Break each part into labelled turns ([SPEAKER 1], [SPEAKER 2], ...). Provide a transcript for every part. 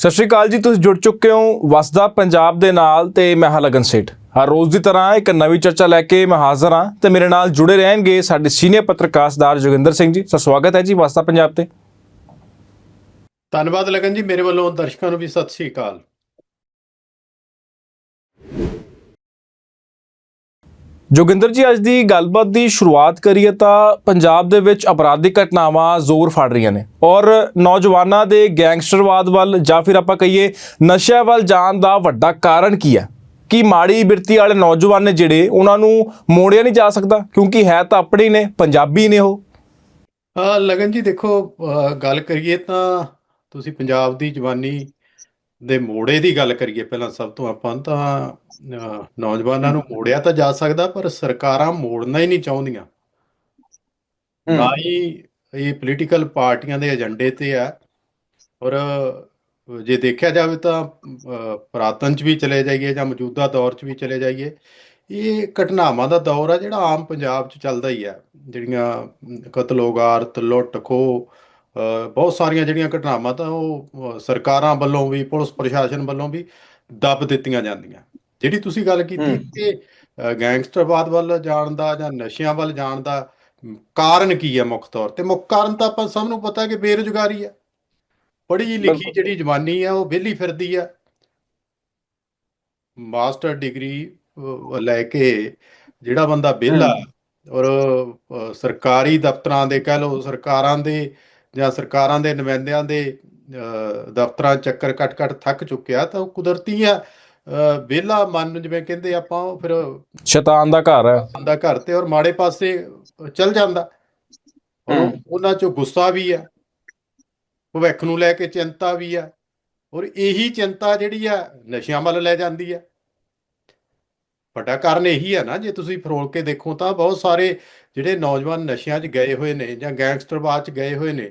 [SPEAKER 1] ਸਤਿ ਸ਼੍ਰੀ ਅਕਾਲ ਜੀ, ਤੁਸੀਂ ਜੁੜ ਚੁੱਕੇ ਹੋ ਵਸਦਾ ਪੰਜਾਬ ਦੇ ਨਾਲ ਤੇ ਮੈਂ ਹਾਂ ਲਗਨ ਸੇਠ। ਹਰ ਰੋਜ਼ ਦੀ ਤਰ੍ਹਾਂ ਇੱਕ ਨਵੀਂ ਚਰਚਾ ਲੈ ਕੇ ਮੈਂ ਹਾਜ਼ਰ ਹਾਂ ਤੇ ਮੇਰੇ ਨਾਲ ਜੁੜੇ ਰਹਿਣਗੇ ਸਾਡੇ ਸੀਨੀਅਰ ਪੱਤਰਕਾਰ ਸਰਦਾਰ ਜੋਗਿੰਦਰ ਸਿੰਘ ਜੀ। ਸੋ ਸਵਾਗਤ ਹੈ ਜੀ ਵਸਦਾ ਪੰਜਾਬ ਤੇ।
[SPEAKER 2] ਧੰਨਵਾਦ ਲਗਨ ਜੀ, ਮੇਰੇ ਵੱਲੋਂ ਦਰਸ਼ਕਾਂ ਨੂੰ ਵੀ ਸਤਿ ਸ੍ਰੀ ਅਕਾਲ।
[SPEAKER 1] ਜੋਗਿੰਦਰ ਜੀ, ਅੱਜ ਦੀ ਗੱਲਬਾਤ ਦੀ ਸ਼ੁਰੂਆਤ ਕਰੀਏ ਤਾਂ ਪੰਜਾਬ ਦੇ ਵਿੱਚ ਅਪਰਾਧਿਕ ਘਟਨਾਵਾਂ ਜ਼ੋਰ ਫੜ ਰਹੀਆਂ ਨੇ ਔਰ ਨੌਜਵਾਨਾਂ ਦੇ ਗੈਂਗਸਟਰਵਾਦ ਵੱਲ ਜਾਂ ਫਿਰ ਆਪਾਂ ਕਹੀਏ ਨਸ਼ਿਆਂ ਵੱਲ ਜਾਣ ਦਾ ਵੱਡਾ ਕਾਰਨ ਕੀ ਹੈ? ਕਿ ਮਾੜੀ ਬਿਰਤੀ ਵਾਲੇ ਨੌਜਵਾਨ ਨੇ ਜਿਹੜੇ ਉਹਨਾਂ ਨੂੰ ਮੋੜਿਆ ਨਹੀਂ ਜਾ ਸਕਦਾ? ਕਿਉਂਕਿ ਹੈ ਤਾਂ ਆਪਣੇ ਹੀ ਨੇ, ਪੰਜਾਬੀ ਨੇ ਉਹ।
[SPEAKER 2] ਲਗਨ ਜੀ, ਦੇਖੋ ਗੱਲ ਕਰੀਏ ਤਾਂ ਤੁਸੀਂ ਪੰਜਾਬ ਦੀ ਜਵਾਨੀ ਦੇ ਮੋੜੇ ਦੀ ਗੱਲ ਕਰੀਏ ਪਹਿਲਾਂ ਸਭ ਤੋਂ ਆਪਾਂ ਤਾਂ ਨੌਜਵਾਨਾਂ ਨੂੰ ਮੋੜਿਆ ਤਾਂ ਜਾ ਸਕਦਾ ਪਰ ਸਰਕਾਰਾਂ ਮੋੜਨਾ ਹੀ ਨਹੀਂ ਚਾਹੁੰਦੀਆਂ। ਨਾ ਹੀ ਇਹ ਪੋਲੀਟੀਕਲ ਪਾਰਟੀਆਂ ਦੇ ਏਜੰਡੇ ਤੇ ਆ ਔਰ ਜੇ ਦੇਖਿਆ ਜਾਵੇ ਤਾਂ ਪੁਰਾਤਨ ਚ ਵੀ ਚਲੇ ਜਾਈਏ ਜਾਂ ਮੌਜੂਦਾ ਦੌਰ ਚ ਵੀ ਚਲੇ ਜਾਈਏ ਇਹ ਘਟਨਾਵਾਂ ਦਾ ਦੌਰ ਆ ਜਿਹੜਾ ਆਮ ਪੰਜਾਬ ਚ ਚੱਲਦਾ ਹੀ ਆ। ਜਿਹੜੀਆਂ ਕਤਲੋਗਾਰਤ ਲੁੱਟ ਅਹ, ਬਹੁਤ ਸਾਰੀਆਂ ਜਿਹੜੀਆਂ ਘਟਨਾਵਾਂ ਤਾਂ ਉਹ ਸਰਕਾਰਾਂ ਵੱਲੋਂ ਵੀ ਪੁਲਿਸ ਪ੍ਰਸ਼ਾਸਨ ਵੱਲੋਂ ਵੀ ਦੱਬ ਦਿੱਤੀਆਂ ਜਾਂਦੀਆਂ। ਜਿਹੜੀ ਤੁਸੀਂ ਗੱਲ ਕੀਤੀ
[SPEAKER 3] ਹੂੰ।
[SPEAKER 2] ਕਿ ਗੈਂਗਸਟਰਵਾਦ ਵੱਲ ਜਾਣ ਦਾ ਜਾਂ ਨਸ਼ਿਆਂ ਵੱਲ ਜਾਣ ਦਾ ਕਾਰਨ ਕੀ ਹੈ ਮੁੱਖ ਤੌਰ ਤੇ? ਮੁੱਖ ਕਾਰਨ ਤਾਂ ਆਪਾਂ ਸਭ ਨੂੰ ਪਤਾ ਕਿ ਬੇਰੁਜ਼ਗਾਰੀ ਹੈ। ਪੜ੍ਹੀ ਲਿਖੀ। ਜਿਹੜੀ ਜਵਾਨੀ ਆ ਉਹ ਵਿਹਲੀ ਫਿਰਦੀ ਆ ਮਾਸਟਰ ਡਿਗਰੀ ਲੈ ਕੇ ਜਿਹੜਾ ਬੰਦਾ ਵਿਹਲਾ ਔਰ ਸਰਕਾਰੀ ਦਫ਼ਤਰਾਂ ਦੇ ਕਹਿ ਲਓ ਸਰਕਾਰਾਂ ਦੇ ਜਾਂ ਸਰਕਾਰਾਂ ਦੇ ਨੁਮਾਇੰਦਿਆਂ ਦੇ ਦਫ਼ਤਰਾਂ ਚੱਕਰ ਕੱਟ ਕੱਟ ਥੱਕ ਚੁੱਕਿਆ ਤਾਂ ਉਹ ਕੁਦਰਤੀ ਆ ਵਿਹਲਾ ਮਨ ਜਿਵੇਂ ਕਹਿੰਦੇ ਆਪਾਂ ਉਹ ਫਿਰ
[SPEAKER 1] ਸ਼ੈਤਾਨ ਦਾ ਘਰ ਹੈ
[SPEAKER 2] ਆਂਦਾ ਘਰ ਤੇ ਔਰ ਮਾੜੇ ਪਾਸੇ ਚਲ ਜਾਂਦਾ। ਉਹਨਾਂ 'ਚੋਂ ਗੁੱਸਾ ਵੀ ਆ ਭਵਿੱਖ ਨੂੰ ਲੈ ਕੇ ਚਿੰਤਾ ਵੀ ਆ ਔਰ ਇਹੀ ਚਿੰਤਾ ਜਿਹੜੀ ਆ ਨਸ਼ਿਆਂ ਵੱਲ ਲੈ ਜਾਂਦੀ ਆ। ਵੱਡਾ ਕਾਰਨ ਇਹੀ ਆ ਨਾ ਜੇ ਤੁਸੀਂ ਫਰੋਲ ਕੇ ਦੇਖੋ ਤਾਂ ਬਹੁਤ ਸਾਰੇ ਜਿਹੜੇ ਨੌਜਵਾਨ ਨਸ਼ਿਆਂ 'ਚ ਗਏ ਹੋਏ ਨੇ ਜਾਂ ਗੈਂਗਸਟਰਵਾਦ 'ਚ ਗਏ ਹੋਏ ਨੇ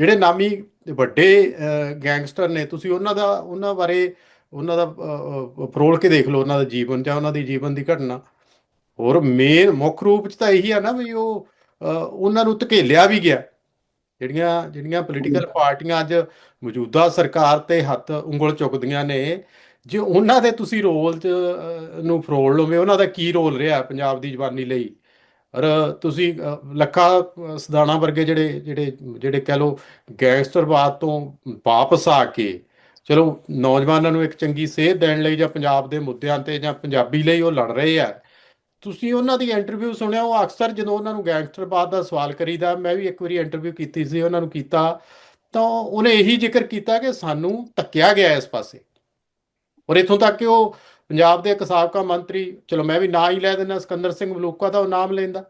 [SPEAKER 2] ਜਿਹੜੇ ਨਾਮੀ ਵੱਡੇ ਗੈਂਗਸਟਰ ਨੇ, ਤੁਸੀਂ ਉਹਨਾਂ ਦਾ, ਉਹਨਾਂ ਬਾਰੇ, ਉਹਨਾਂ ਦਾ ਫਰੋਲ ਕੇ ਦੇਖ ਲਓ, ਉਹਨਾਂ ਦਾ ਜੀਵਨ ਜਾਂ ਉਹਨਾਂ ਦੀ ਜੀਵਨ ਦੀ ਘਟਨਾ। ਹੋਰ ਮੇਨ ਮੁੱਖ ਰੂਪ ਚ ਤਾਂ ਇਹੀ ਆ ਨਾ ਵੀ ਉਹ ਉਹਨਾਂ ਨੂੰ ਧਕੇਲਿਆ ਵੀ ਗਿਆ। ਜਿਹੜੀਆਂ ਜਿਹੜੀਆਂ ਪੋਲੀਟੀਕਲ ਪਾਰਟੀਆਂ ਅੱਜ ਮੌਜੂਦਾ ਸਰਕਾਰ ਤੇ ਹੱਥ ਉਂਗਲ ਚੁੱਕਦੀਆਂ ਨੇ, ਜੇ ਉਹਨਾਂ ਦੇ ਤੁਸੀਂ ਰੋਲ ਚ ਨੂੰ ਫਰੋਲ ਲਓਗੇ ਉਹਨਾਂ ਦਾ ਕੀ ਰੋਲ ਰਿਹਾ ਪੰਜਾਬ ਦੀ ਜਵਾਨੀ ਲਈ? ਔਰ ਤੁਸੀਂ ਅਹ, ਲੱਖਾ ਸਦਾਣਾ ਵਰਗੇ ਜਿਹੜੇ ਜਿਹੜੇ ਜਿਹੜੇ ਕਹਿ ਲਓ ਗੈਂਗਸਟਰਵਾਦ ਤੋਂ ਵਾਪਸ ਆ ਕੇ ਚਲੋ ਨੌਜਵਾਨਾਂ ਨੂੰ ਇੱਕ ਚੰਗੀ ਸੇਧ ਦੇਣ ਲਈ ਜਾਂ ਪੰਜਾਬ ਦੇ ਮੁੱਦਿਆਂ ਤੇ ਜਾਂ ਪੰਜਾਬੀ ਲਈ ਉਹ ਲੜ ਰਹੇ ਆ। ਤੁਸੀਂ ਉਹਨਾਂ ਦੀ ਇੰਟਰਵਿਊ ਸੁਣਿਆ ਉਹ ਅਕਸਰ ਜਦੋਂ ਉਹਨਾਂ ਨੂੰ ਗੈਂਗਸਟਰਵਾਦ ਦਾ ਸਵਾਲ ਕਰੀਦਾ ਮੈਂ ਵੀ ਇੱਕ ਵਾਰੀ ਇੰਟਰਵਿਊ ਕੀਤੀ ਸੀ ਉਹਨਾਂ ਨੂੰ ਕੀਤਾ ਤਾਂ ਉਹਨੇ ਇਹੀ ਜ਼ਿਕਰ ਕੀਤਾ ਕਿ ਸਾਨੂੰ ਧੱਕਿਆ ਗਿਆ ਇਸ ਪਾਸੇ। ਔਰ ਇਥੋਂ ਤੱਕ ਕਿ ਉਹ ਪੰਜਾਬ ਦੇ ਇੱਕ ਸਾਬਕਾ ਮੰਤਰੀ ਚਲੋ ਮੈਂ ਵੀ ਨਾਂ ਹੀ ਲੈ ਦਿੰਦਾ ਸਿਕੰਦਰ ਸਿੰਘ ਮਲੂਕਾ ਦਾ ਉਹ ਨਾਮ ਲੈਂਦਾ।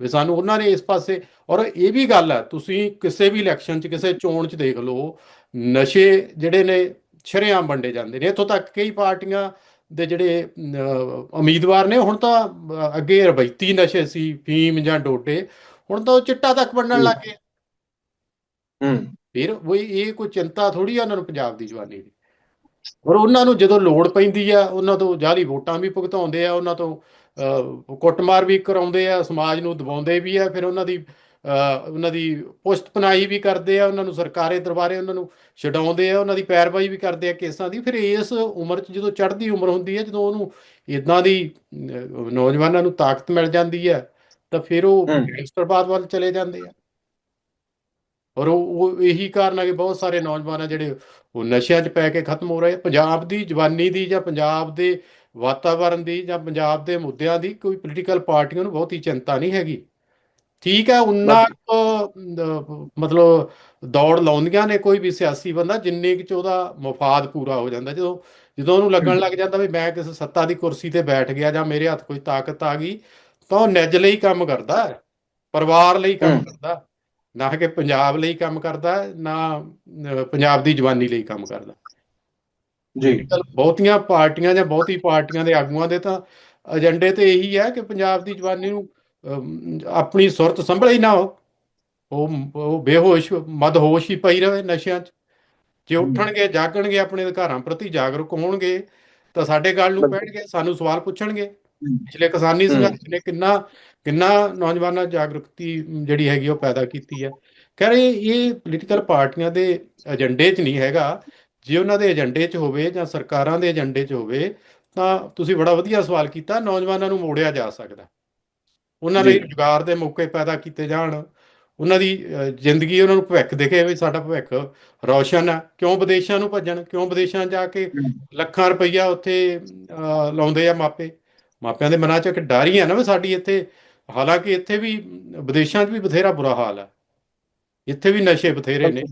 [SPEAKER 2] ਵੀ ਸਾਨੂੰ ਉਹਨਾਂ ਨੇ ਇਸ ਪਾਸੇ ਔਰ ਇਹ ਵੀ ਗੱਲ ਹੈ ਤੁਸੀਂ ਕਿਸੇ ਵੀ ਇਲੈਕਸ਼ਨ 'ਚ ਕਿਸੇ ਚੋਣ 'ਚ ਦੇਖ ਲਓ ਨਸ਼ੇ ਜਿਹੜੇ ਨੇ ਸ਼ਰੇਆਮ ਵੰਡੇ ਜਾਂਦੇ ਨੇ। ਇੱਥੋਂ ਤੱਕ ਕਈ ਪਾਰਟੀਆਂ ਦੇ ਜਿਹੜੇ ਉਮੀਦਵਾਰ ਨੇ ਹੁਣ ਤਾਂ ਅੱਗੇ ਰਵਾਇਤੀ ਨਸ਼ੇ ਸੀ ਫੀਮ ਜਾਂ ਡੋਡੇ ਹੁਣ ਤਾਂ ਉਹ ਚਿੱਟਾ ਤੱਕ ਵੰਡਣ ਲੱਗ ਗਏ।
[SPEAKER 3] ਹੂੰ।
[SPEAKER 2] ਫਿਰ ਉਹ ਇਹ ਕੋਈ ਚਿੰਤਾ ਥੋੜੀ ਆ ਉਹਨਾਂ ਨੂੰ ਪੰਜਾਬ ਦੀ ਜਵਾਨੀ ਦੀ। ਔਰ ਉਹਨਾਂ ਨੂੰ ਜਦੋਂ ਲੋੜ ਪੈਂਦੀ ਆ ਉਹਨਾਂ ਤੋਂ ਜਾਲੀ ਵੋਟਾਂ ਵੀ ਭੁਗਤਾਉਂਦੇ ਆ ਉਹਨਾਂ ਤੋਂ ਕੁੱਟਮਾਰ ਵੀ ਕਰਾਉਂਦੇ ਆ ਸਮਾਜ ਨੂੰ ਦਬਾਉਂਦੇ ਵੀ ਆ ਫਿਰ ਉਹਨਾਂ ਦੀ ਉਹਨਾਂ ਦੀ ਪੁਸ਼ਤ ਪਨਾਹੀ ਵੀ ਕਰਦੇ ਆ ਉਹਨਾਂ ਨੂੰ ਸਰਕਾਰੇ ਦਰਬਾਰੇ ਉਹਨਾਂ ਨੂੰ ਛਡਾਉਂਦੇ ਆ ਉਹਨਾਂ ਦੀ ਪੈਰਵਾਈ ਵੀ ਕਰਦੇ ਆ ਕੇਸਾਂ ਦੀ ਫਿਰ ਇਸ ਉਮਰ 'ਚ ਜਦੋਂ ਚੜ੍ਹਦੀ ਉਮਰ ਹੁੰਦੀ ਹੈ ਜਦੋਂ ਉਹਨੂੰ ਇਦਾਂ ਦੀ ਨੌਜਵਾਨਾਂ ਨੂੰ ਤਾਕਤ ਮਿਲ ਜਾਂਦੀ ਹੈ ਤਾਂ ਫਿਰ ਉਹ। ਗੈਂਗਸਟਰਵਾਦ ਵੱਲ ਚਲੇ ਜਾਂਦੇ ਆ ਔਰ ਉਹ ਇਹੀ ਕਾਰਨ ਹੈ ਕਿ ਬਹੁਤ ਸਾਰੇ ਨੌਜਵਾਨ ਆ ਜਿਹੜੇ ਉਹ ਨਸ਼ਿਆਂ 'ਚ ਪੈ ਕੇ ਖਤਮ ਹੋ ਰਹੇ। ਪੰਜਾਬ ਦੀ ਜਵਾਨੀ ਦੀ ਜਾਂ ਪੰਜਾਬ ਦੇ ਵਾਤਾਵਰਣ ਦੀ ਜਾਂ ਪੰਜਾਬ ਦੇ ਮੁੱਦਿਆਂ ਦੀ ਕੋਈ ਪੋਲੀਟੀਕਲ ਪਾਰਟੀਆਂ ਨੂੰ ਬਹੁਤੀ ਚਿੰਤਾ ਨਹੀਂ ਹੈਗੀ। ਠੀਕ ਹੈ ਅਹ, ਮਤਲਬ ਦੌੜ ਲਾਉਂਦੀਆਂ ਨੇ ਕੋਈ ਵੀ ਸਿਆਸੀ ਬੰਦਾ ਜਿੰਨੇ ਕਿ ਚ ਉਹਦਾ ਮਫਾਦ ਪੂਰਾ ਹੋ ਜਾਂਦਾ। ਜਦੋਂ ਜਦੋਂ ਉਹਨੂੰ ਲੱਗਣ ਲੱਗ ਜਾਂਦਾ ਵੀ ਮੈਂ ਕਿਸੇ ਸੱਤਾ ਦੀ ਕੁਰਸੀ ਤੇ ਬੈਠ ਗਿਆ ਜਾਂ ਮੇਰੇ ਹੱਥ ਕੋਈ ਤਾਕਤ ਆ ਗਈ ਤਾਂ ਉਹ ਨਿੱਜ ਲਈ ਕੰਮ ਕਰਦਾ ਪਰਿਵਾਰ ਲਈ ਕੰਮ। ਕਰਦਾ। ਨਾ ਕਿ ਪੰਜਾਬ ਲਈ ਕੰਮ ਕਰਦਾ ਨਾ ਪੰਜਾਬ ਦੀ ਜਵਾਨੀ ਲਈ ਕੰਮ ਕਰਦਾ।
[SPEAKER 3] ਜੀ।
[SPEAKER 2] ਬਹੁਤੀਆਂ ਪਾਰਟੀਆਂ ਜਾਂ ਬਹੁਤੀ ਪਾਰਟੀਆਂ ਦੇ ਆਗੂਆਂ ਦੇ ਤਾਂ ਏਜੰਡੇ ਤੇ ਇਹੀ ਹੈ ਕਿ ਪੰਜਾਬ ਦੀ ਜਵਾਨੀ ਨੂੰ ਆਪਣੀ ਸੁਰਤ ਸੰਭਲੇ ਹੀ ਨਾ ਹੋ ਉਹ ਉਹ ਬੇਹੋਸ਼ ਮਦਹੋਸ਼ ਹੀ ਪਈ ਰਹੇ ਨਸ਼ਿਆਂ 'ਚ। ਜੇ। ਉੱਠਣਗੇ ਜਾਗਣਗੇ ਆਪਣੇ ਅਧਿਕਾਰਾਂ ਪ੍ਰਤੀ ਜਾਗਰੂਕ ਹੋਣਗੇ ਤਾਂ ਸਾਡੇ ਗੱਲ ਨੂੰ ਪੈਣਗੇ ਸਾਨੂੰ ਸਵਾਲ ਪੁੱਛਣਗੇ। ਪਿਛਲੇ ਕਿਸਾਨੀ। ਸੰਘਰਸ਼ ਨੇ ਕਿੰਨਾ ਕਿੰਨਾ ਨੌਜਵਾਨਾਂ ਜਾਗਰੂਕਤੀ ਜਿਹੜੀ ਹੈਗੀ ਉਹ ਪੈਦਾ ਕੀਤੀ ਹੈ ਖੈਰ ਇਹ ਇਹ ਪੋਲੀਟੀਕਲ ਪਾਰਟੀਆਂ ਦੇ ਏਜੰਡੇ 'ਚ ਨਹੀਂ ਹੈਗਾ। ਜੇ ਉਹਨਾਂ ਦੇ ਏਜੰਡੇ 'ਚ ਹੋਵੇ ਜਾਂ ਸਰਕਾਰਾਂ ਦੇ ਏਜੰਡੇ 'ਚ ਹੋਵੇ ਤਾਂ ਤੁਸੀਂ ਬੜਾ ਵਧੀਆ ਸਵਾਲ ਕੀਤਾ ਨੌਜਵਾਨਾਂ ਨੂੰ ਮੋੜਿਆ ਜਾ ਸਕਦਾ। ਉਹਨਾਂ ਲਈ। ਰੁਜ਼ਗਾਰ ਦੇ ਮੌਕੇ ਪੈਦਾ ਕੀਤੇ ਜਾਣ। ਉਹਨਾਂ ਦੀ ਜ਼ਿੰਦਗੀ ਉਹਨਾਂ ਨੂੰ ਭਵਿੱਖ ਦਿਖੇ ਵੀ ਸਾਡਾ ਭਵਿੱਖ ਰੌਸ਼ਨ ਆ। ਕਿਉਂ ਵਿਦੇਸ਼ਾਂ ਨੂੰ ਭੱਜਣ? ਕਿਉਂ ਵਿਦੇਸ਼ਾਂ ਜਾ ਕੇ। ਲੱਖਾਂ ਰੁਪਈਆ ਉੱਥੇ ਲਾਉਂਦੇ ਆ ਮਾਪੇ? ਮਾਪਿਆਂ ਦੇ ਮਨਾਂ 'ਚ ਇੱਕ ਡਰ ਹੀ ਆ ਨਾ ਵੀ ਸਾਡੀ ਇੱਥੇ ਹਾਲਾਂਕਿ ਇੱਥੇ ਵੀ ਵਿਦੇਸ਼ਾਂ 'ਚ ਵੀ ਬਥੇਰਾ ਬੁਰਾ ਹਾਲ ਆ ਇੱਥੇ ਵੀ ਨਸ਼ੇ ਬਥੇਰੇ ਨੇ।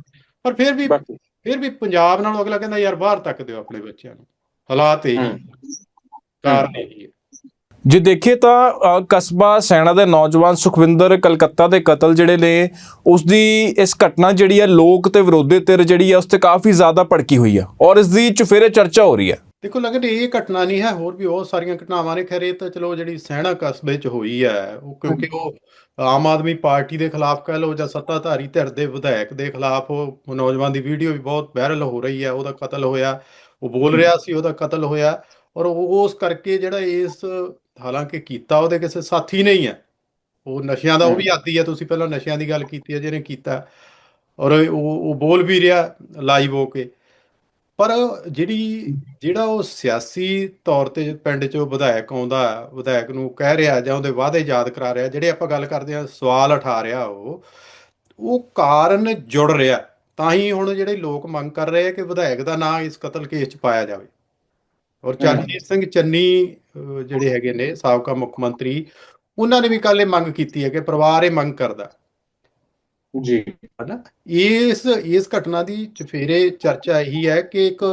[SPEAKER 2] ਪਰ ਫਿਰ ਵੀ ਫਿਰ ਵੀ ਪੰਜਾਬ ਨਾਲੋਂ ਅਗਲਾ ਕਹਿੰਦਾ ਯਾਰ ਬਾਹਰ ਤੱਕ ਦਿਓ ਆਪਣੇ ਬੱਚਿਆਂ ਨੂੰ। ਹਾਲਾਤ ਇਹ। ਕਾਰਨ ਇਹੀ ਹੈ।
[SPEAKER 1] ਜੇ ਦੇਖੀਏ ਤਾਂ ਕਸਬਾ ਸੈਣਾ ਦੇ ਨੌਜਵਾਨ ਸੁਖਵਿੰਦਰ ਕਲਕੱਤਾ ਦੇ ਕਤਲ ਜਿਹੜੇ ਨੇ ਉਸ ਦੀ ਇਸ ਘਟਨਾ ਜਿਹੜੀ ਹੈ ਲੋਕ ਤੇ ਵਿਰੋਧੀ ਧਿਰ ਜਿਹੜੀ ਹੈ ਉਸ ਤੇ ਕਾਫੀ ਜ਼ਿਆਦਾ ਭੜਕੀ ਹੋਈ ਹੈ। ਔਰ ਇਸ ਦੀ ਚੁਫੇਰੇ ਚਰਚਾ ਹੋ ਰਹੀ ਹੈ।
[SPEAKER 2] ਦੇਖੋ ਲੱਗਦਾ ਇਹ ਘਟਨਾ ਨਹੀਂ ਹੈ ਹੋਰ ਵੀ ਬਹੁਤ ਸਾਰੀਆਂ ਘਟਨਾਵਾਂ ਨੇ। ਖੈਰ ਇਹ ਤਾਂ ਚਲੋ ਜਿਹੜੀ ਸੈਣਾ ਕਸਬੇ 'ਚ ਹੋਈ ਹੈ ਉਹ ਕਿਉਂਕਿ ਉਹ ਆਮ ਆਦਮੀ ਪਾਰਟੀ ਦੇ ਖਿਲਾਫ ਕਹਿ ਲਓ ਜਾਂ ਸੱਤਾਧਾਰੀ ਧਿਰ ਦੇ ਵਿਧਾਇਕ ਦੇ ਖਿਲਾਫ ਉਹ ਨੌਜਵਾਨ ਦੀ ਵੀਡੀਓ ਵੀ ਬਹੁਤ ਵਾਇਰਲ ਹੋ ਰਹੀ ਹੈ ਉਹਦਾ ਕਤਲ ਹੋਇਆ ਉਹ ਬੋਲ ਰਿਹਾ ਸੀ ਉਹਦਾ ਕਤਲ ਹੋਇਆ ਔਰ ਉਹ ਉਸ ਕਰਕੇ ਜਿਹੜਾ ਇਸ ਹਾਲਾਂਕਿ ਕੀਤਾ ਉਹਦੇ ਕਿਸੇ ਸਾਥੀ ਨਹੀਂ ਹੈ ਉਹ ਨਸ਼ਿਆਂ ਦਾ ਉਹ ਵੀ ਆਦੀ ਹੈ ਤੁਸੀਂ ਪਹਿਲਾਂ ਨਸ਼ਿਆਂ ਦੀ ਗੱਲ ਕੀਤੀ ਹੈ ਜਿਹਨੇ ਕੀਤਾ। ਔਰ ਉਹ ਉਹ ਬੋਲ ਵੀ ਰਿਹਾ ਲਾਈਵ ਹੋ ਕੇ। ਪਰ ਜਿਹੜੀ, ਜਿਹੜਾ ਉਹ ਸਿਆਸੀ ਤੌਰ ਤੇ ਪਿੰਡ 'ਚੋਂ ਵਿਧਾਇਕ ਆਉਂਦਾ, ਵਿਧਾਇਕ ਨੂੰ ਕਹਿ ਰਿਹਾ ਜਾਂ ਉਹਦੇ ਵਾਅਦੇ ਯਾਦ ਕਰਾ ਰਿਹਾ, ਜਿਹੜੇ ਆਪਾਂ ਗੱਲ ਕਰਦੇ ਆ ਸਵਾਲ ਉਠਾ ਰਿਹਾ ਉਹ ਉਹ ਕਾਰਨ ਜੁੜ ਰਿਹਾ। ਤਾਂ ਹੀ ਹੁਣ ਜਿਹੜੇ ਲੋਕ ਮੰਗ ਕਰ ਰਹੇ ਆ ਕਿ ਵਿਧਾਇਕ ਦਾ ਨਾਂ ਇਸ ਕਤਲ ਕੇਸ 'ਚ ਪਾਇਆ ਜਾਵੇ। ਔਰ ਚਰਨਜੀਤ ਸਿੰਘ ਚੰਨੀ ਜਿਹੜੇ ਹੈਗੇ ਨੇ ਸਾਬਕਾ ਮੁੱਖ ਮੰਤਰੀ, ਉਹਨਾਂ ਨੇ ਵੀ ਕੱਲ ਇਹ ਮੰਗ ਕੀਤੀ ਹੈ ਕਿ ਪਰਿਵਾਰ ਇਹ ਮੰਗ ਕਰਦਾ।
[SPEAKER 3] ਜੀ।
[SPEAKER 2] ਹਨਾ? ਇਸ ਇਸ ਘਟਨਾ ਦੀ ਚਫੇਰੇ ਚਰਚਾ ਇਹੀ ਹੈ ਕਿ ਇੱਕ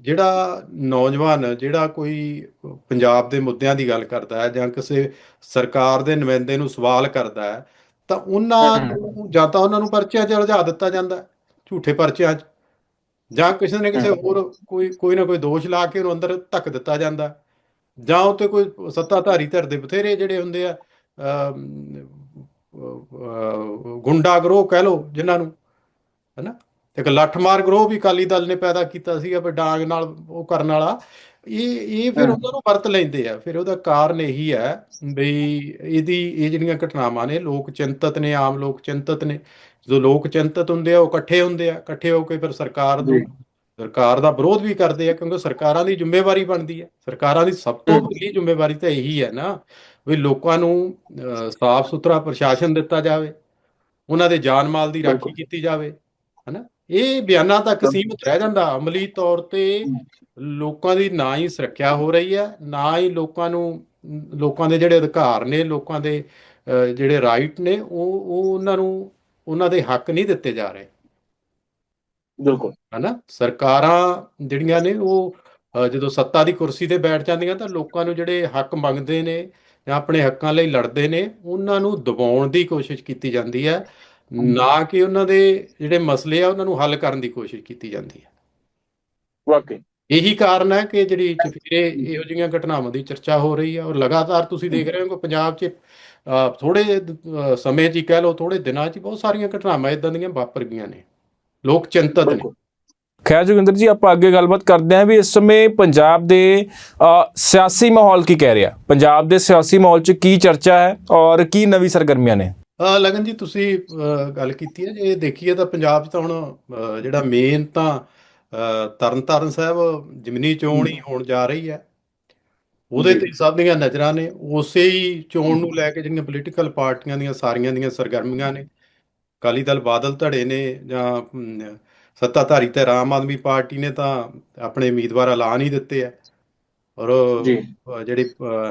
[SPEAKER 2] ਜਿਹੜਾ ਨੌਜਵਾਨ ਜਿਹੜਾ ਕੋਈ ਪੰਜਾਬ ਦੇ ਮੁੱਦਿਆਂ ਦੀ ਗੱਲ ਕਰਦਾ ਹੈ ਜਾਂ ਕਿਸੇ ਸਰਕਾਰ ਦੇ ਨੁਮਾਇੰਦੇ ਨੂੰ ਸਵਾਲ ਕਰਦਾ ਹੈ ਤਾਂ ਉਹਨਾਂ ਨੂੰ ਜਾਂ ਤਾਂ ਉਹਨਾਂ ਨੂੰ ਪਰਚਿਆਂ 'ਚ ਉਲਝਾ ਦਿੱਤਾ ਜਾਂਦਾ ਝੂਠੇ ਪਰਚਿਆਂ 'ਚ। ਜਾਂ ਕਿਸੇ ਨੇ ਕਿਸੇ ਹੋਰ ਕੋਈ ਕੋਈ ਨਾ ਕੋਈ ਦੋਸ਼ ਲਾ ਕੇ ਉਹਨੂੰ ਅੰਦਰ ਧੱਕ ਦਿੱਤਾ ਜਾਂਦਾ। ਜਾਂ ਉੱਤੇ ਕੋਈ ਸੱਤਾਧਾਰੀ ਧਿਰ ਦੇ ਬਥੇਰੇ ਜਿਹੜੇ ਹੁੰਦੇ ਆ ਗੁੰਡਾ ਗਰੋਹ ਕਹਿ ਲਓ ਜਿਨ੍ਹਾਂ ਨੂੰ ਹੈਨਾ ਇੱਕ ਲੱਠਮਾਰ ਗਰੋਹ ਵੀ ਅਕਾਲੀ ਦਲ ਨੇ ਪੈਦਾ ਕੀਤਾ ਸੀਗਾ ਵੀ ਡਾਂਗ ਨਾਲ ਉਹ ਕਰਨ ਵਾਲਾ ਇਹ ਇਹ ਫਿਰ। ਉਹਨਾਂ ਨੂੰ ਵਰਤ ਲੈਂਦੇ ਆ ਫਿਰ ਉਹਦਾ ਕਾਰਨ ਇਹੀ ਹੈ ਬਈ ਇਹਦੀ ਇਹ ਜਿਹੜੀਆਂ ਘਟਨਾਵਾਂ ਨੇ ਲੋਕ ਚਿੰਤਤ ਨੇ ਆਮ ਲੋਕ ਚਿੰਤਤ ਨੇ ਜਦੋਂ ਲੋਕ ਚਿੰਤਤ ਹੁੰਦੇ ਆ ਉਹ ਇਕੱਠੇ ਹੁੰਦੇ ਆ ਇਕੱਠੇ ਹੋ ਕੇ ਫਿਰ ਸਰਕਾਰ ਨੂੰ
[SPEAKER 3] ਜੀ।
[SPEAKER 2] ਸਰਕਾਰ ਦਾ ਵਿਰੋਧ ਵੀ ਕਰਦੇ ਆ ਕਿਉਂਕਿ ਸਰਕਾਰਾਂ ਦੀ ਜ਼ਿੰਮੇਵਾਰੀ ਬਣਦੀ ਹੈ ਸਰਕਾਰਾਂ ਦੀ ਸਭ ਤੋਂ। ਵੱਡੀ ਜ਼ਿੰਮੇਵਾਰੀ ਤਾਂ ਇਹੀ ਹੈ ਨਾ ਵੀ ਲੋਕਾਂ ਨੂੰ ਸਾਫ਼ ਸੁਥਰਾ ਪ੍ਰਸ਼ਾਸਨ ਦਿੱਤਾ ਜਾਵੇ ਉਹਨਾਂ ਦੇ ਜਾਨ ਮਾਲ ਦੀ ਰਾਖੀ। ਕੀਤੀ ਜਾਵੇ ਹਨਾ? ਇਹ ਬਿਆਨਾਂ ਤੱਕ। ਸੀਮਿਤ ਰਹਿ ਜਾਂਦਾ। ਅਮਲੀ ਤੌਰ ਤੇ ਲੋਕਾਂ ਦੀ ਨਾ ਹੀ ਸੁਰੱਖਿਆ ਹੋ ਰਹੀ ਹੈ ਨਾ ਹੀ ਲੋਕਾਂ ਨੂੰ ਲੋਕਾਂ ਦੇ ਜਿਹੜੇ ਅਧਿਕਾਰ ਨੇ ਲੋਕਾਂ ਦੇ ਜਿਹੜੇ ਰਾਈਟ ਨੇ ਉਹ ਉਹ ਉਹਨਾਂ ਨੂੰ ਉਹਨਾਂ ਦੇ ਹੱਕ ਨਹੀਂ ਦਿੱਤੇ ਜਾ ਰਹੇ।
[SPEAKER 3] ਬਿਲਕੁਲ।
[SPEAKER 2] ਹਨਾ? ਸਰਕਾਰਾਂ ਜਿਹੜੀਆਂ ਨੇ ਉਹ ਜਦੋਂ ਸੱਤਾ ਦੀ ਕੁਰਸੀ ਤੇ ਬੈਠ ਜਾਂਦੀਆਂ ਤਾਂ ਲੋਕਾਂ ਨੂੰ ਜਿਹੜੇ ਹੱਕ ਮੰਗਦੇ ਨੇ ਜਾਂ ਆਪਣੇ ਹੱਕਾਂ ਲਈ ਲੜਦੇ ਨੇ ਉਹਨਾਂ ਨੂੰ ਦਬਾਉਣ ਦੀ ਕੋਸ਼ਿਸ਼ ਕੀਤੀ ਜਾਂਦੀ ਹੈ। ਨਾ ਕਿ ਉਹਨਾਂ ਦੇ ਜਿਹੜੇ ਮਸਲੇ ਆ ਉਹਨਾਂ ਨੂੰ ਹੱਲ ਕਰਨ ਦੀ ਕੋਸ਼ਿਸ਼ ਕੀਤੀ ਜਾਂਦੀ ਹੈ।
[SPEAKER 3] ਵਾਕਈ।
[SPEAKER 2] ਇਹੀ ਕਾਰਨ ਹੈ ਕਿ ਜਿਹੜੀ ਚਫੇਰੇ ਇਹੋ ਜਿਹੀਆਂ ਘਟਨਾਵਾਂ ਦੀ ਚਰਚਾ ਹੋ ਰਹੀ ਹੈ ਔਰ ਲਗਾਤਾਰ ਤੁਸੀਂ ਦੇਖ ਰਹੇ ਹੋ ਕਿ ਪੰਜਾਬ 'ਚ ਥੋੜੇ ਸਮੇਂ 'ਚ ਹੀ ਕਹਿ ਲਓ ਥੋੜੇ ਦਿਨਾਂ 'ਚ ਬਹੁਤ ਸਾਰੀਆਂ ਘਟਨਾਵਾਂ ਇਦਾਂ ਦੀਆਂ ਵਾਪਰ ਗਈਆਂ ਨੇ। ਲੋਕ ਚਿੰਤਤ ਨੇ।
[SPEAKER 1] ਖੈਰ ਜੋਗਿੰਦਰ ਜੀ ਆਪਾਂ ਅੱਗੇ ਗੱਲਬਾਤ ਕਰਦੇ ਹਾਂ ਵੀ ਇਸ ਸਮੇਂ ਪੰਜਾਬ ਦੇ ਸਿਆਸੀ ਮਾਹੌਲ ਕੀ ਕਹਿ ਰਿਹਾ? ਪੰਜਾਬ ਦੇ ਸਿਆਸੀ ਮਾਹੌਲ 'ਚ ਕੀ ਚਰਚਾ ਹੈ ਔਰ ਕੀ ਨਵੀਂ ਸਰਗਰਮੀਆਂ ਨੇ?
[SPEAKER 2] ਲਗਨ ਜੀ ਤੁਸੀਂ ਗੱਲ ਕੀਤੀ ਹੈ। ਜੇ ਦੇਖੀਏ ਤਾਂ ਪੰਜਾਬ 'ਚ ਤਾਂ ਹੁਣ ਜਿਹੜਾ ਮੇਨ ਤਾਂ ਤਰਨਤਾਰਨ ਸਾਹਿਬ ਜਿਮਨੀ ਚੋਣ ਹੀ ਹੋਣ ਜਾ ਰਹੀ ਹੈ। ਉਹਦੇ। ਤੇ ਸਭ ਦੀਆਂ ਨਜ਼ਰਾਂ ਨੇ। ਉਸੇ ਹੀ ਚੋਣ ਨੂੰ ਲੈ ਕੇ ਜਿਹੜੀਆਂ ਪੋਲੀਟੀਕਲ ਪਾਰਟੀਆਂ ਦੀਆਂ ਸਾਰੀਆਂ ਦੀਆਂ ਸਰਗਰਮੀਆਂ ਨੇ। ਅਕਾਲੀ ਦਲ ਬਾਦਲ ਧੜੇ ਨੇ ਜਾਂ ਸੱਤਾਧਾਰੀ ਤੇ ਆਮ ਆਦਮੀ ਪਾਰਟੀ ਨੇ ਤਾਂ ਆਪਣੇ ਉਮੀਦਵਾਰ ਐਲਾਨ ਹੀ ਦਿੱਤੇ ਆ। ਔਰ ਜਿਹੜੀ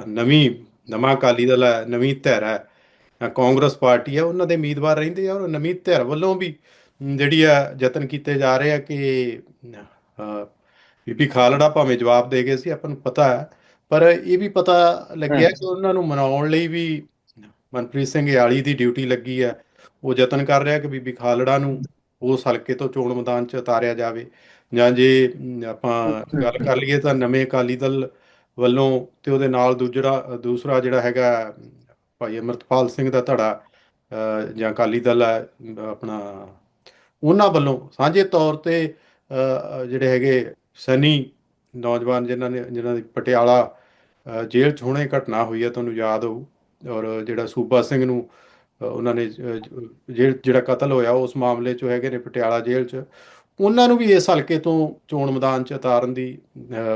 [SPEAKER 2] ਨਵੀਂ ਨਵਾਂ ਅਕਾਲੀ ਦਲ ਹੈ ਨਵੀਂ ਧਿਰ ਹੈ ਕਾਂਗਰਸ ਪਾਰਟੀ ਹੈ ਉਹਨਾਂ ਦੇ ਉਮੀਦਵਾਰ ਰਹਿੰਦੇ ਆ। ਔਰ ਨਵੀਂ ਧਿਰ ਵੱਲੋਂ ਵੀ ਜਿਹੜੀ ਆ ਯਤਨ ਕੀਤੇ ਜਾ ਰਹੇ ਆ ਕਿ ਬੀਬੀ ਖਾਲੜਾ ਭਾਵੇਂ ਜਵਾਬ ਦੇ ਗਏ ਸੀ ਆਪਾਂ ਨੂੰ ਪਤਾ ਹੈ। ਪਰ ਇਹ ਵੀ ਪਤਾ ਲੱਗਿਆ ਕਿ ਉਹਨਾਂ ਨੂੰ ਮਨਾਉਣ ਲਈ ਵੀ ਮਨਪ੍ਰੀਤ ਸਿੰਘ ਯਾਲੀ ਦੀ ਡਿਊਟੀ ਲੱਗੀ ਹੈ। ਉਹ ਯਤਨ ਕਰ ਰਿਹਾ ਕਿ ਬੀਬੀ ਖਾਲੜਾ ਨੂੰ ਉਸ ਹਲਕੇ ਤੋਂ ਚੋਣ ਮੈਦਾਨ 'ਚ ਉਤਾਰਿਆ ਜਾਵੇ। ਜਾਂ ਜੇ ਆਪਾਂ ਗੱਲ ਕਰ ਲਈਏ ਤਾਂ ਨਵੇਂ ਅਕਾਲੀ ਦਲ ਵੱਲੋਂ ਤੇ ਉਹਦੇ ਨਾਲ ਦੂਜਾ ਦੂਸਰਾ ਜਿਹੜਾ ਹੈਗਾ ਭਾਈ ਅਮਰਤਪਾਲ ਸਿੰਘ ਦਾ ਧੜਾ ਜਾਂ ਅਕਾਲੀ ਦਲ ਹੈ ਆਪਣਾ ਉਹਨਾਂ ਵੱਲੋਂ ਸਾਂਝੇ ਤੌਰ ਤੇ ਜਿਹੜੇ ਹੈਗੇ ਸਨੀ ਨੌਜਵਾਨ ਜਿਨ੍ਹਾਂ ਨੇ ਜਿਨ੍ਹਾਂ ਦੀ ਪਟਿਆਲਾ ਜੇਲ੍ਹ 'ਚ ਹੁਣੇ ਘਟਨਾ ਹੋਈ ਹੈ ਤੁਹਾਨੂੰ ਯਾਦ ਹੋਊ। ਔਰ ਜਿਹੜਾ ਸੂਬਾ ਸਿੰਘ ਨੂੰ ਉਹਨਾਂ ਨੇ ਜਿਹੜਾ ਕਤਲ ਹੋਇਆ ਉਸ ਮਾਮਲੇ 'ਚ ਹੈਗੇ ਨੇ ਪਟਿਆਲਾ ਜੇਲ੍ਹ 'ਚ। ਉਹਨਾਂ ਨੂੰ ਵੀ ਇਸ ਹਲਕੇ ਤੋਂ ਚੋਣ ਮੈਦਾਨ 'ਚ ਉਤਾਰਨ ਦੀ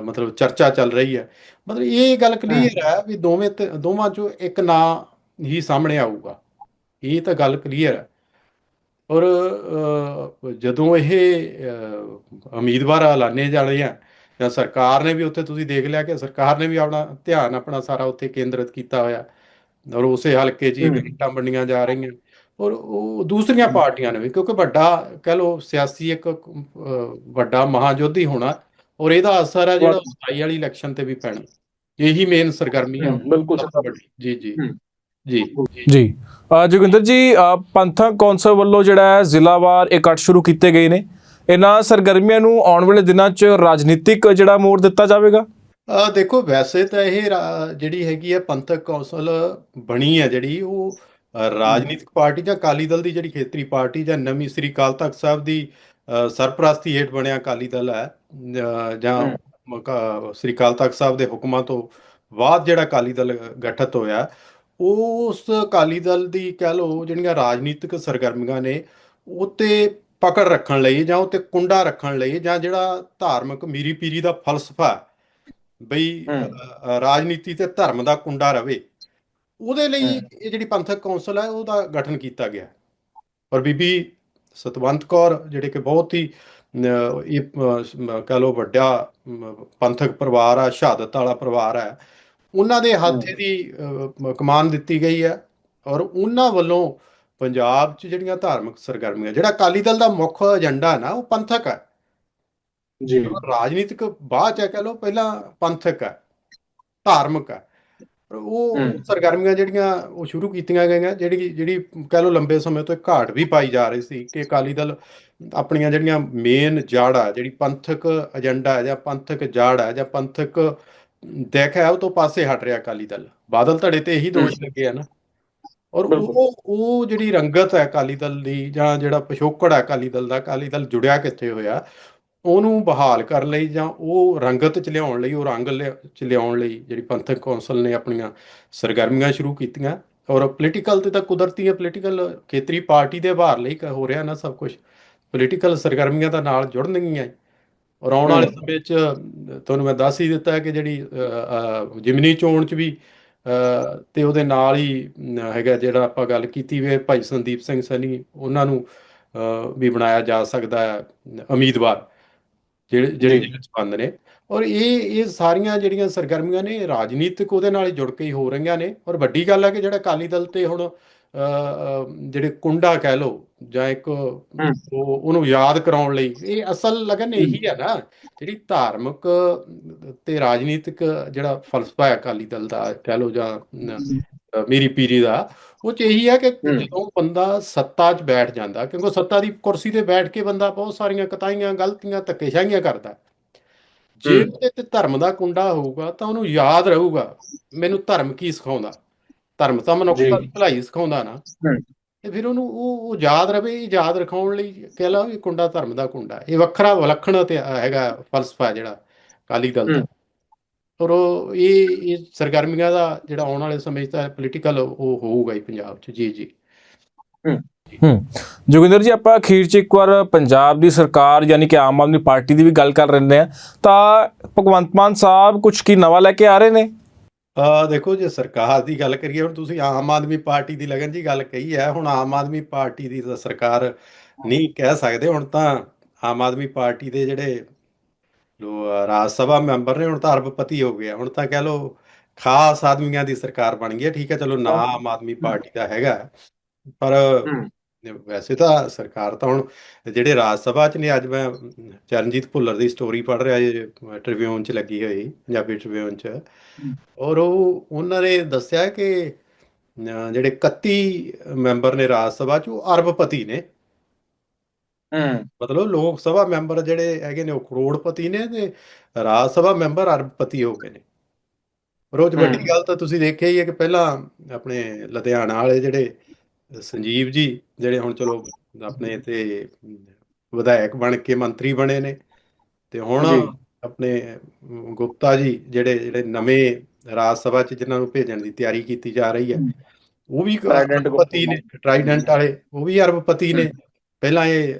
[SPEAKER 2] ਮਤਲਬ ਚਰਚਾ ਚੱਲ ਰਹੀ ਹੈ। ਮਤਲਬ ਇਹ ਗੱਲ ਕਲੀਅਰ ਹੈ। ਵੀ ਦੋਵੇਂ ਦੋਵਾਂ 'ਚੋਂ ਇੱਕ ਨਾਂ ਹੀ ਸਾਹਮਣੇ ਆਊਗਾ। ਇਹ ਤਾਂ ਗੱਲ ਕਲੀਅਰ ਹੈ। ਔਰ ਜਦੋਂ ਇਹ ਉਮੀਦਵਾਰ ਐਲਾਨੇ ਜਾਣੇ ਆ ਜਾਂ ਸਰਕਾਰ ਨੇ ਵੀ ਉੱਥੇ ਤੁਸੀਂ ਦੇਖ ਲਿਆ ਕਿ ਸਰਕਾਰ ਨੇ ਵੀ ਆਪਣਾ ਧਿਆਨ ਆਪਣਾ ਸਾਰਾ ਉੱਥੇ ਕੇਂਦਰਿਤ ਕੀਤਾ ਹੋਇਆ। ਔਰ ਉਸੇ ਹਲਕੇ 'ਚ। ਵਿਕਟਾਂ ਵੰਡੀਆਂ ਜਾ ਰਹੀਆਂ। ਔਰ ਉਹ ਦੂਸਰੀਆਂ ਪਾਰਟੀਆਂ ਨੇ ਵੀ ਕਿਉਂਕਿ ਵੱਡਾ ਕਹਿ ਲਓ ਸਿਆਸੀ ਇੱਕ ਵੱਡਾ ਮਹਾਯੁੱਧ ਹੋਣਾ ਔਰ ਇਹਦਾ ਅਸਰ ਹੈ ਜਿਹੜਾ
[SPEAKER 3] ਵਾਕਈ।
[SPEAKER 2] ਸਤਾਈ ਵਾਲੀ ਇਲੈਕਸ਼ਨ ਤੇ ਵੀ ਪੈਣਾ। ਇਹੀ ਮੇਨ ਸਰਗਰਮੀ ਹੈ
[SPEAKER 3] ਬਿਲਕੁਲ
[SPEAKER 2] ਜੀ ਜੀ। ਜੀ।
[SPEAKER 1] ਜੀ। ਜੋਗਿੰਦਰ ਜੀ ਪੰਥਕ ਕੌਂਸਲ ਵੱਲੋਂ ਜਿਹੜਾ ਹੈ ਜ਼ਿਲ੍ਹਾਵਾਰ ਇਕੱਠ ਸ਼ੁਰੂ ਕੀਤੇ ਗਏ ਨੇ। ਇਹਨਾਂ ਸਰਗਰਮੀਆਂ ਨੂੰ ਆਉਣ ਵਾਲੇ ਦਿਨਾਂ 'ਚ ਰਾਜਨੀਤਿਕ ਜਿਹੜਾ ਮੋੜ ਦਿੱਤਾ ਜਾਵੇਗਾ?
[SPEAKER 2] ਆ ਦੇਖੋ ਵੈਸੇ ਤਾਂ ਇਹ ਰਾ- ਜਿਹੜੀ ਹੈਗੀ ਹੈ ਪੰਥਕ ਕੌਂਸਲ ਬਣੀ ਹੈ ਜਿਹੜੀ ਉਹ ਅ, ਰਾਜਨੀਤਿਕ ਪਾਰਟੀ ਜਾਂ ਅਕਾਲੀ ਦਲ ਦੀ ਜਿਹੜੀ ਖੇਤਰੀ ਪਾਰਟੀ ਜਾਂ ਨਵੀਂ ਸ੍ਰੀ ਅਕਾਲ ਤਖਤ ਸਾਹਿਬ ਦੀ ਅ, ਸਰਪ੍ਰਸਤੀ ਹੇਠ ਬਣਿਆ ਅਕਾਲੀ ਦਲ ਹੈ ਅ, ਜਾਂ
[SPEAKER 3] ਹਮ।
[SPEAKER 2] ਮਕਾ- ਸ੍ਰੀ ਅਕਾਲ ਤਖਤ ਸਾਹਿਬ ਦੇ ਹੁਕਮਾਂ ਤੋਂ ਬਾਅਦ ਜਿਹੜਾ ਅਕਾਲੀ ਦਲ ਗਠਿਤ ਹੋਇਆ ਉਸ ਅਕਾਲੀ ਦਲ ਦੀ ਕਹਿ ਲਓ ਜਿਹੜੀਆਂ ਰਾਜਨੀਤਿਕ ਸਰਗਰਮੀਆਂ ਨੇ ਉਤੇ ਪਕੜ ਰੱਖਣ ਲਈ ਜਾਂ ਉਤੇ ਕੁੰਡਾ ਰੱਖਣ ਲਈ ਜਾਂ ਜਿਹੜਾ ਧਾਰਮਿਕ ਮੀਰੀ ਪੀਰੀ ਦਾ ਫਲਸਫਾ ਹੈ, ਬਈ ਰਾਜਨੀਤੀ ਤੇ ਧਰਮ ਦਾ ਕੁੰਡਾ ਰਵੇ। ਉਹਦੇ ਲਈ। ਇਹ ਜਿਹੜੀ ਪੰਥਕ ਕੌਂਸਲ ਹੈ ਉਹਦਾ ਗਠਨ ਕੀਤਾ ਗਿਆ। ਔਰ ਬੀਬੀ ਸਤਵੰਤ ਕੌਰ ਜਿਹੜੇ ਕਿ ਬਹੁਤ ਹੀ ਇਹ ਕਹਿ ਲਓ ਵੱਡਾ ਪੰਥਕ ਪਰਿਵਾਰ ਆ ਸ਼ਹਾਦਤ ਵਾਲਾ ਪਰਿਵਾਰ ਹੈ ਉਹਨਾਂ ਦੇ ਹੱਥ। ਦੀ ਕਮਾਨ ਦਿੱਤੀ ਗਈ ਹੈ। ਔਰ ਉਹਨਾਂ ਵੱਲੋਂ ਪੰਜਾਬ 'ਚ ਜਿਹੜੀਆਂ ਧਾਰਮਿਕ ਸਰਗਰਮੀਆਂ ਜਿਹੜਾ ਅਕਾਲੀ ਦਲ ਦਾ ਮੁੱਖ ਏਜੰਡਾ ਨਾ ਉਹ ਪੰਥਕ ਹੈ।
[SPEAKER 3] ਜੀ।
[SPEAKER 2] ਰਾਜਨੀਤਿਕ ਬਾਅਦ ਚ ਕਹਿ ਲਓ ਪਹਿਲਾਂ ਪੰਥਕ ਹੈ ਧਾਰਮਿਕ ਹੈ। ਉਹ। ਸਰਗਰਮੀਆਂ ਜਿਹੜੀਆਂ ਉਹ ਸ਼ੁਰੂ ਕੀਤੀਆਂ ਗਈਆਂ ਜਿਹੜੀ ਜਿਹੜੀ ਕਹਿ ਲਓ ਲੰਬੇ ਸਮੇਂ ਤੋਂ ਇੱਕ ਘਾਟ ਵੀ ਪਾਈ ਜਾ ਰਹੀ ਸੀ ਕਿ ਅਕਾਲੀ ਦਲ ਆਪਣੀਆਂ ਜਿਹੜੀਆਂ ਮੇਨ ਜੜ ਜਿਹੜੀ ਪੰਥਕ ਏਜੰਡਾ ਹੈ ਜਾਂ ਪੰਥਕ ਜੜ ਹੈ ਜਾਂ ਪੰਥਕ ਦੇਖ ਹੈ ਉਹ ਤੋਂ ਪਾਸੇ ਹਟ ਰਿਹਾ ਅਕਾਲੀ ਦਲ। ਬਾਦਲ ਧੜੇ ਤੇ ਇਹੀ ਦੋਸ਼ ਲੱਗੇ ਆ ਨਾ। ਔਰ। ਉਹ ਉਹ ਜਿਹੜੀ ਰੰਗਤ ਹੈ ਅਕਾਲੀ ਦਲ ਦੀ ਜਾਂ ਜਿਹੜਾ ਪਿਛੋਕੜ ਹੈ ਅਕਾਲੀ ਦਲ ਦਾ ਅਕਾਲੀ ਦਲ ਜੁੜਿਆ ਕਿੱਥੇ ਹੋਇਆ ਉਹਨੂੰ ਬਹਾਲ ਕਰਨ ਲਈ ਜਾਂ ਉਹ ਰੰਗਤ ਚ ਲਿਆਉਣ ਲਈ ਉਹ ਰੰਗ ਚ ਲਿਆਉਣ ਲਈ ਜਿਹੜੀ ਪੰਥਕ ਕੌਂਸਲ ਨੇ ਆਪਣੀਆਂ ਸਰਗਰਮੀਆਂ ਸ਼ੁਰੂ ਕੀਤੀਆਂ ਔਰ ਪੋਲੀਟੀਕਲ ਤੇ ਤਾਂ ਕੁਦਰਤੀ ਹੈ ਪੋਲੀਟੀਕਲ ਖੇਤਰੀ ਪਾਰਟੀ ਦੇ ਆਧਾਰ ਲਈ ਹੋ ਰਿਹਾ ਨਾ ਸਭ ਕੁਝ ਪੋਲੀਟੀਕਲ ਸਰਗਰਮੀਆਂ ਦਾ ਨਾਲ ਜੁੜਨਗੀਆਂ। ਔਰ ਆਉਣ ਵਾਲੇ। ਸਮੇਂ 'ਚ ਅ, ਤੁਹਾਨੂੰ ਮੈਂ ਦੱਸ ਹੀ ਦਿੱਤਾ ਹੈ ਕਿ ਜਿਹੜੀ ਜਿਮਨੀ ਚੋਣ 'ਚ ਵੀ ਤੇ ਉਹਦੇ ਨਾਲ ਹੀ ਹੈਗਾ ਜਿਹੜਾ ਆਪਾਂ ਗੱਲ ਕੀਤੀ ਵੇ ਭਾਈ ਸੰਦੀਪ ਸਿੰਘ ਸੈਣੀ ਉਹਨਾਂ ਨੂੰ ਵੀ ਬਣਾਇਆ ਜਾ ਸਕਦਾ ਹੈ ਉਮੀਦਵਾਰ ਜਿਹੜੇ ਜਿਹੜੇ। ਜਿਹੜੇ ਸੰਬੰਧ ਨੇ। ਔਰ ਇਹ ਇਹ ਸਾਰੀਆਂ ਜਿਹੜੀਆਂ ਸਰਗਰਮੀਆਂ ਨੇ ਰਾਜਨੀਤਿਕ ਉਹਦੇ ਨਾਲ ਜੁੜ ਕੇ ਹੀ ਹੋ ਰਹੀਆਂ ਨੇ। ਔਰ ਵੱਡੀ ਗੱਲ ਹੈ ਕਿ ਜਿਹੜਾ ਅਕਾਲੀ ਦਲ ਤੇ ਹੁਣ ਜਿਹੜੇ ਕੁੰਡਾ ਕਹਿ ਲਓ ਜਾਂ ਇੱਕ ਉਹ ਉਹਨੂੰ ਯਾਦ ਕਰਾਉਣ ਲਈ ਇਹ ਅਸਲ ਲਗਨ ਇਹੀ ਹੈ ਨਾ ਜਿਹੜੀ ਧਾਰਮਿਕ ਤੇ ਰਾਜਨੀਤਿਕ ਜਿਹੜਾ ਫਲਸਫਾ ਹੈ ਅਕਾਲੀ ਦਲ ਦਾ ਕਹਿ ਲਓ ਜਾਂ ਮੇਰੀ ਪੀਰੀ ਦਾ ਉਹ ਚ ਇਹੀ ਹੈ ਕਿ। ਜਦੋਂ ਬੰਦਾ ਸੱਤਾ 'ਚ ਬੈਠ ਜਾਂਦਾ ਕਿਉਂਕਿ ਸੱਤਾ ਦੀ ਕੁਰਸੀ ਤੇ ਬੈਠ ਕੇ ਬੰਦਾ ਬਹੁਤ ਸਾਰੀਆਂ ਕਤਾਈਆਂ ਗਲਤੀਆਂ ਧੱਕੇਸ਼ਾਹੀਆਂ ਕਰਦਾ ਜੇ। ਉਹਦੇ ਤੇ ਧਰਮ ਦਾ ਕੁੰਡਾ ਹੋਊਗਾ ਤਾਂ ਉਹਨੂੰ ਯਾਦ ਰਹੂਗਾ ਮੈਨੂੰ ਧਰਮ ਕੀ ਸਿਖਾਉਂਦਾ ਧਰਮ ਤਾਂ ਮਨੁੱਖਤਾ। ਦੀ ਭਲਾਈ ਸਿਖਾਉਂਦਾ ਨਾ। ਤੇ ਫਿਰ ਉਹਨੂੰ ਉਹ ਯਾਦ ਰਵੇ ਯਾਦ ਰਖਾਉਣ ਲਈ ਕਹਿ ਲਾ ਇਹ ਕੁੰਡਾ ਧਰਮ ਦਾ ਕੁੰਡਾ ਇਹ ਵੱਖਰਾ ਵਿਲੱਖਣ ਤੇ ਹੈਗਾ ਫਲਸਫਾ ਜਿਹੜਾ ਅਕਾਲੀ ਦਲ ਦਾ। ਔਰ ਉਹ ਇਹ ਇਹ ਸਰਗਰਮੀਆਂ ਦਾ ਜਿਹੜਾ ਆਉਣ ਵਾਲੇ ਸਮੇਂ 'ਚ ਤਾਂ ਪੋਲੀਟੀਕਲ ਉਹ ਹੋਊਗਾ ਹੀ ਪੰਜਾਬ 'ਚ। ਜੀ ਜੀ।
[SPEAKER 1] ਹੂੰ। ਜੋਗਿੰਦਰ ਜੀ ਆਪਾਂ ਅਖੀਰ 'ਚ ਇੱਕ ਵਾਰ ਪੰਜਾਬ ਦੀ ਸਰਕਾਰ ਯਾਨੀ ਕਿ ਆਮ ਆਦਮੀ ਪਾਰਟੀ ਦੀ ਵੀ ਗੱਲ ਕਰ ਰਹੇ ਆ ਤਾਂ ਭਗਵੰਤ ਮਾਨ ਸਾਹਿਬ ਕੁਝ ਕੀ ਨਵਾਂ ਲੈ ਕੇ ਆ ਰਹੇ ਨੇ?
[SPEAKER 2] ਆ ਦੇਖੋ ਜੇ ਸਰਕਾਰ ਦੀ ਗੱਲ ਕਰੀਏ ਹੁਣ ਤੁਸੀਂ ਆਮ ਆਦਮੀ ਪਾਰਟੀ ਦੀ ਲਗਨ ਜੀ ਗੱਲ ਕਹੀ ਹੈ ਹੁਣ ਆਮ ਆਦਮੀ ਪਾਰਟੀ ਦੀ ਤਾਂ ਸਰਕਾਰ ਨਹੀਂ ਕਹਿ ਸਕਦੇ। ਹੁਣ ਤਾਂ ਆਮ ਆਦਮੀ ਪਾਰਟੀ ਦੇ ਜਿਹੜੇ ਲੋ ਰਾਜ ਸਭਾ ਮੈਂਬਰ ਨੇ ਹੁਣ ਤਾਂ ਅਰਬਪਤੀ ਹੋ ਗਿਆ ਹੁਣ ਤਾਂ ਕਹਿ ਲਓ ਖਾਸ ਆਦਮੀਆਂ ਦੀ ਸਰਕਾਰ ਬਣ ਗਈ ਹੈ ਠੀਕ ਹੈ ਚਲੋ ਨਾ ਆਮ ਆਦਮੀ ਪਾਰਟੀ ਦਾ ਹੈਗਾ। ਪਰ ਵੈਸੇ ਤਾਂ ਸਰਕਾਰ ਤਾਂ ਹੁਣ ਜਿਹੜੇ ਰਾਜ ਸਭਾ ਚ ਨੇ ਅੱਜ ਮੈਂ ਚਰਨਜੀਤ ਭੁੱਲਰ ਦੀ ਸਟੋਰੀ ਪੜ੍ਹ ਰਿਹਾ ਜੀ ਟ੍ਰਿਬਿਊਨ ਚ ਲੱਗੀ ਹੋਈ ਪੰਜਾਬੀ ਟ੍ਰਿਬਿਊਨ ਚ। ਔਰ ਉਹ ਉਹਨਾਂ ਨੇ ਦੱਸਿਆ ਕਿ ਜਿਹੜੇ 31 ਮੈਂਬਰ ਨੇ ਰਾਜ ਸਭਾ ਚ ਉਹ ਅਰਬਪਤੀ ਨੇ।
[SPEAKER 3] ਹੂੰ।
[SPEAKER 2] ਮਤਲਬ ਲੋਕ ਸਭਾ ਮੈਂਬਰ ਜਿਹੜੇ ਹੈਗੇ ਨੇ ਉਹ ਕਰੋੜਪਤੀ ਨੇ ਤੇ ਰਾਜ ਸਭਾ ਮੈਂਬਰ ਅਰਬਪਤੀ ਹੋ ਗਏ ਨੇ। ਪਰ ਉਹ 'ਚ ਵੱਡੀ। ਗੱਲ ਤਾਂ ਤੁਸੀਂ ਦੇਖਿਆ ਹੀ ਹੈ ਕਿ ਪਹਿਲਾਂ ਆਪਣੇ ਲੁਧਿਆਣਾ ਵਾਲੇ ਜਿਹੜੇ ਸੰਜੀਵ ਜੀ ਜਿਹੜੇ ਹੁਣ ਚਲੋ ਆਪਣੇ ਤੇ ਵਿਧਾਇਕ ਬਣ ਕੇ ਮੰਤਰੀ ਬਣੇ ਨੇ ਤੇ ਹੁਣ
[SPEAKER 3] ਜੀ।
[SPEAKER 2] ਆਪਣੇ ਗੁਪਤਾ ਜੀ ਜਿਹੜੇ ਜਿਹੜੇ ਨਵੇਂ ਰਾਜ ਸਭਾ 'ਚ ਜਿਨ੍ਹਾਂ ਨੂੰ ਭੇਜਣ ਦੀ ਤਿਆਰੀ ਕੀਤੀ ਜਾ ਰਹੀ ਹੈ ਉਹ ਵੀ
[SPEAKER 3] Trident
[SPEAKER 2] ਅਰਬਪਤੀ ਨੇ ਟਰਾਈਡੈਂਟ ਵਾਲੇ ਉਹ ਵੀ ਅਰਬਪਤੀ ਨੇ। ਪਹਿਲਾਂ ਇਹ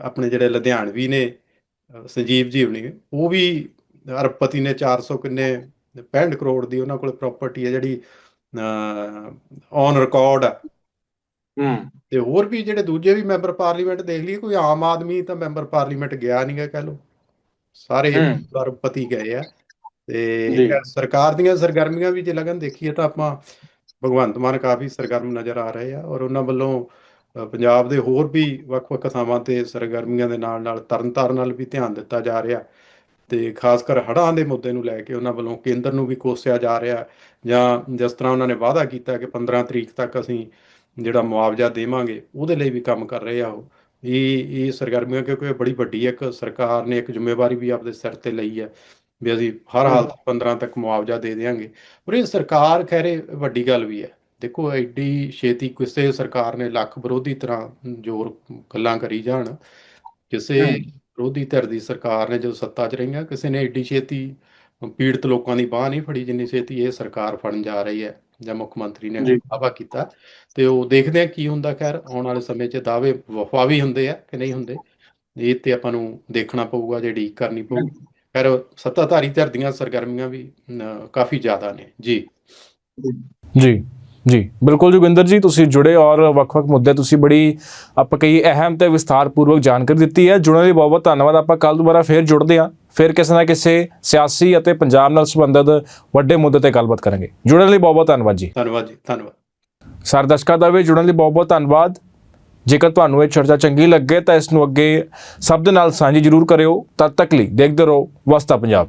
[SPEAKER 2] ਆਪਣੇ ਜਿਹੜੇ ਲੁਧਿਆਣਵੀ ਨੇ ਸੰਜੀਵ ਜੀ ਹੁਣੀ ਉਹ ਵੀ ਅਰਬਪਤੀ ਨੇ 400 ਕਿੰਨੇ 65 ਕਰੋੜ ਦੀ ਉਹਨਾਂ ਕੋਲ ਪ੍ਰਾਪਰਟੀ ਹੈ ਜਿਹੜੀ ਔਨ ਰਿਕਾਰਡ
[SPEAKER 3] ਹੂੰ
[SPEAKER 2] ਤੇ ਹੋਰ ਵੀ ਜਿਹੜੇ ਦੂਜੇ ਵੀ ਮੈਂਬਰ ਪਾਰਲੀਮੈਂਟ ਦੇਖ ਲਈਏ ਕੋਈ ਆਮ ਆਦਮੀ ਤਾਂ ਮੈਂਬਰ ਪਾਰਲੀਮੈਂਟ ਗਿਆ ਨਹੀਂ ਗਾ ਕਹ ਲੋ ਸਾਰੇ। ਅਰਬਪਤੀ ਗਏ ਆ ਤੇ। ਸਰਕਾਰ ਦੀਆਂ ਸਰਗਰਮੀਆਂ ਵੀ ਜੇ ਲਗਨ ਦੇਖੀਏ ਤਾਂ ਆਪਾਂ ਭਗਵੰਤ ਮਾਨ ਕਾਫੀ ਸਰਗਰਮ ਨਜ਼ਰ ਆ ਰਹੇ ਆ ਔਰ ਉਹਨਾਂ ਵੱਲੋਂ ਪੰਜਾਬ ਦੇ ਹੋਰ ਵੀ ਵੱਖ-ਵੱਖ ਥਾਵਾਂ ਤੇ ਸਰਗਰਮੀਆਂ ਦੇ ਨਾਲ ਨਾਲ ਤਰਨਤਾਰਨ ਨਾਲ ਵੀ ਧਿਆਨ ਦਿੱਤਾ ਜਾ ਰਿਹਾ। ਤੇ ਖਾਸ ਕਰ ਹੜ੍ਹਾਂ ਦੇ ਮੁੱਦੇ ਨੂੰ ਲੈ ਕੇ ਉਹਨਾਂ ਵੱਲੋਂ ਕੇਂਦਰ ਨੂੰ ਵੀ ਕੋਸਿਆ ਜਾ ਰਿਹਾ ਜਾਂ ਜਿਸ ਤਰ੍ਹਾਂ ਉਹਨਾਂ ਨੇ ਵਾਅਦਾ ਕੀਤਾ ਕਿ 15 ਤਰੀਕ ਤੱਕ ਅਸੀਂ ਜਿਹੜਾ ਮੁਆਵਜ਼ਾ ਦੇਵਾਂਗੇ ਉਹਦੇ ਲਈ ਵੀ ਕੰਮ ਕਰ ਰਹੇ ਆ ਉਹ। ਇਹ ਇਹ ਸਰਗਰਮੀਆਂ ਕਿਉਂਕਿ ਇਹ ਬੜੀ ਵੱਡੀ ਇੱਕ ਸਰਕਾਰ ਨੇ ਇੱਕ ਜ਼ਿੰਮੇਵਾਰੀ ਵੀ ਆਪਦੇ ਸਿਰ ਤੇ ਲਈ ਹੈ ਵੀ ਅਸੀਂ ਹਰ ਹਾਲਤ 'ਚ 15 ਤੱਕ ਮੁਆਵਜ਼ਾ ਦੇ ਦੇਵਾਂਗੇ ਪਰ ਇਹ ਸਰਕਾਰ ਖੈਰੇ ਵੱਡੀ ਗੱਲ ਵੀ ਹੈ। ਦੇਖੋ ਐਡੀ ਛੇਤੀ ਕਿਸੇ ਸਰਕਾਰ ਨੇ ਲੱਖ ਵਿਰੋਧੀ ਤਰ੍ਹਾਂ ਜ਼ੋਰ ਗੱਲਾਂ ਕਰੀ ਜਾਣ ਕਿਸੇ। ਵਿਰੋਧੀ ਧਿਰ ਦੀ ਸਰਕਾਰ ਨੇ ਜਦੋਂ ਸੱਤਾ 'ਚ ਰਹੀਆਂ ਕਿਸੇ ਨੇ ਐਡੀ ਛੇਤੀ ਪੀੜਤ ਲੋਕਾਂ ਦੀ ਬਾਹ ਨਹੀਂ ਫੜੀ ਜਿੰਨੀ ਛੇਤੀ ਇਹ ਸਰਕਾਰ ਫੜਨ ਜਾ ਰਹੀ ਹੈ ਜਾਂ ਮੁੱਖ ਮੰਤਰੀ ਨੇ
[SPEAKER 3] ਜੀ।
[SPEAKER 2] ਦਾਅਵਾ ਕੀਤਾ ਤੇ ਉਹ ਦੇਖਦੇ ਆ ਕੀ ਹੁੰਦਾ ਖੈਰ ਆਉਣ ਵਾਲੇ ਸਮੇਂ 'ਚ ਦਾਅਵੇ ਵਫਾਵੀ ਹੁੰਦੇ ਆ ਕਿ ਨਹੀਂ ਹੁੰਦੇ ਇਹ ਤੇ ਆਪਾਂ ਨੂੰ ਦੇਖਣਾ ਪਊਗਾ ਜੇ ਉਡੀਕ ਕਰਨੀ ਪਊਗੀ। ਖੈਰ ਸੱਤਾਧਾਰੀ ਧਿਰ ਦੀਆਂ ਸਰਗਰਮੀਆਂ ਵੀ ਕਾਫੀ ਜ਼ਿਆਦਾ ਨੇ। ਜੀ।
[SPEAKER 1] ਜੀ। ਜੀ ਬਿਲਕੁਲ ਜੋਗਿੰਦਰ ਜੀ ਤੁਸੀਂ ਜੁੜੇ ਔਰ ਵੱਖ-ਵੱਖ ਮੁੱਦੇ ਤੁਸੀਂ ਬੜੀ ਆਪਾਂ ਕਹੀ ਅਹਿਮ ਤੇ ਵਿਸਥਾਰਪੂਰਵਕ ਜਾਣਕਾਰੀ ਦਿੱਤੀ ਹੈ। ਜੁੜਨ ਲਈ ਬਹੁਤ-ਬਹੁਤ ਧੰਨਵਾਦ। ਆਪਾਂ ਕੱਲ ਦੁਬਾਰਾ ਫੇਰ ਜੁੜਦੇ ਹਾਂ। ਫਿਰ ਕਿਸੇ ਨਾ ਕਿਸੇ ਸਿਆਸੀ ਅਤੇ ਪੰਜਾਬ ਨਾਲ ਸੰਬੰਧਿਤ ਵੱਡੇ ਮੁੱਦੇ ਤੇ ਗੱਲਬਾਤ ਕਰਾਂਗੇ। ਜੁੜਨ ਲਈ ਬਹੁਤ-ਬਹੁਤ ਧੰਨਵਾਦ ਜੀ।
[SPEAKER 2] ਧੰਨਵਾਦ ਜੀ ਧੰਨਵਾਦ।
[SPEAKER 1] ਸਾਰੇ ਦਰਸ਼ਕਾਂ ਦਾ ਵੀ ਜੁੜਨ ਲਈ ਬਹੁਤ-ਬਹੁਤ ਧੰਨਵਾਦ। ਜੇਕਰ ਤੁਹਾਨੂੰ ਇਹ ਚਰਚਾ ਚੰਗੀ ਲੱਗੇ ਤਾਂ ਇਸ ਨੂੰ ਅੱਗੇ ਸਭ ਦੇ ਨਾਲ ਸਾਂਝੀ ਜ਼ਰੂਰ ਕਰਿਓ। ਤਦ ਤੱਕ ਲਈ ਦੇਖਦੇ ਰਹੋ। ਵਸਤਾ ਪੰਜਾਬ।